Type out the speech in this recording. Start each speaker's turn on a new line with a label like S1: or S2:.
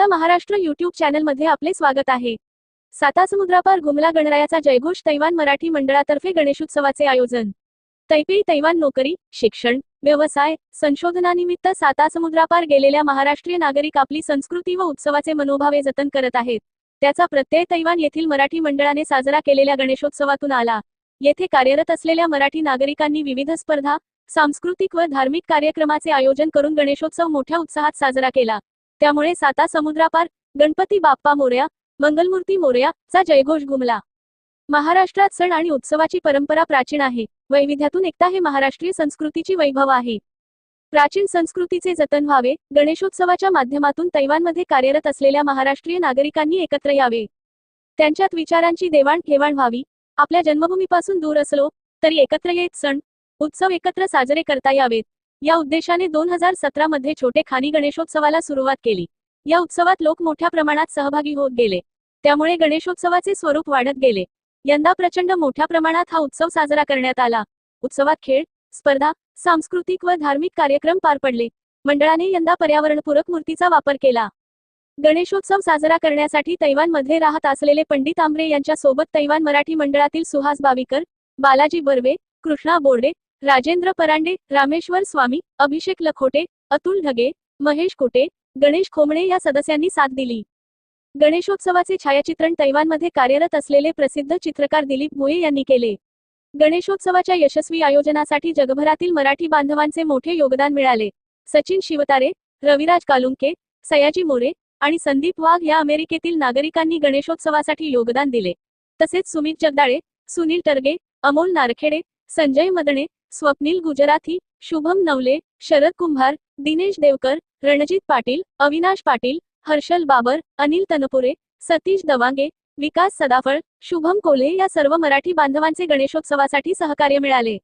S1: आपला महाराष्ट्र युट्यूब चॅनलमध्ये आपले स्वागत आहे. सातासमुद्रापार गुमला गणरायाचा जयघोष तैवान मराठी मंडळातर्फे गणेशोत्सवाचे आयोजन. तैपेई तैवान नोकरी शिक्षण व्यवसाय संशोधनानिमित्त सातासमुद्रापार गेलेल्या महाराष्ट्रीय नागरिक आपली संस्कृती व उत्सवाचे मनोभावे जतन करत आहेत. त्याचा प्रत्यय तैवान येथील मराठी मंडळाने साजरा केलेल्या गणेशोत्सवातून आला. येथे कार्यरत असलेल्या मराठी नागरिकांनी विविध स्पर्धा सांस्कृतिक व धार्मिक कार्यक्रमाचे आयोजन करून गणेशोत्सव मोठ्या उत्साहात साजरा केला. त्यामुळे साता समुद्रापार गणपती बाप्पा मोर्या मंगलमूर्ती मोर्या चा जयघोष घुमला. महाराष्ट्रात सण आणि उत्सवाची परंपरा प्राचीन आहे. वैविध्यातून एकता हे महाराष्ट्रीय संस्कृतीची वैभव आहे. प्राचीन संस्कृतीचे जतन व्हावे गणेशोत्सवाच्या माध्यमातून तैवानमध्ये कार्यरत असलेल्या महाराष्ट्रीय नागरिकांनी एकत्र यावे. त्यांच्यात विचारांची देवाणघेवाण व्हावी. आपल्या जन्मभूमीपासून दूर असलो तरी एकत्र येत सण उत्सव एकत्र साजरे करता यावेत. या उद्देशाने दोन हजार सतरा मध्ये छोटे खानी गणेशोत्सवाला सुरुवात केली. या उत्सवात लोक मोठ्या प्रमाणात सहभागी होत गेले. त्यामुळे गणेशोत्सवाचे स्वरूप वाढत गेले. यंदा प्रचंड मोठ्या प्रमाणात हा उत्सव साजरा करण्यात आला. उत्सवात खेळ स्पर्धा सांस्कृतिक व धार्मिक कार्यक्रम पार पडले. मंडळाने यंदा पर्यावरणपूरक मूर्तीचा वापर केला. गणेशोत्सव साजरा करण्यासाठी तैवानमध्ये राहत असलेले पंडित आंबरे यांच्या सोबत तैवान मराठी मंडळातील सुहास बाविकर बालाजी बर्वे कृष्णा बोर्डे राजेंद्र परांडे रामेश्वर स्वामी अभिषेक लखोटे अतुल ढगे महेश कोटे गणेश खोमणे या सदस्यांनी साथ दिली. गणेशोत्सवाचे छायाचित्रण तैवानमध्ये कार्यरत असलेले प्रसिद्ध चित्रकार दिलीप भोये यांनी केले. गणेशोत्सवाच्या यशस्वी आयोजनासाठी जगभरातील मराठी बांधवांचे मोठे योगदान मिळाले. सचिन शिवतारे रविराज कालुंके सयाजी मोरे आणि संदीप वाघ या अमेरिकेतील नागरिकांनी गणेशोत्सवासाठी योगदान दिले. तसेच सुमित जगदाळे सुनील टर्गे अमोल नारखेडे संजय मदणे स्वप्नील गुजराथी शुभम नवले शरद कुंभार दिनेश देवकर रणजित पाटील अविनाश पाटील हर्षल बाबर अनिल तनपुरे सतीश दवांगे विकास सदाफळ शुभम कोल्हे या सर्व मराठी बांधवांचे गणेशोत्सवासाठी सहकार्य मिळाले.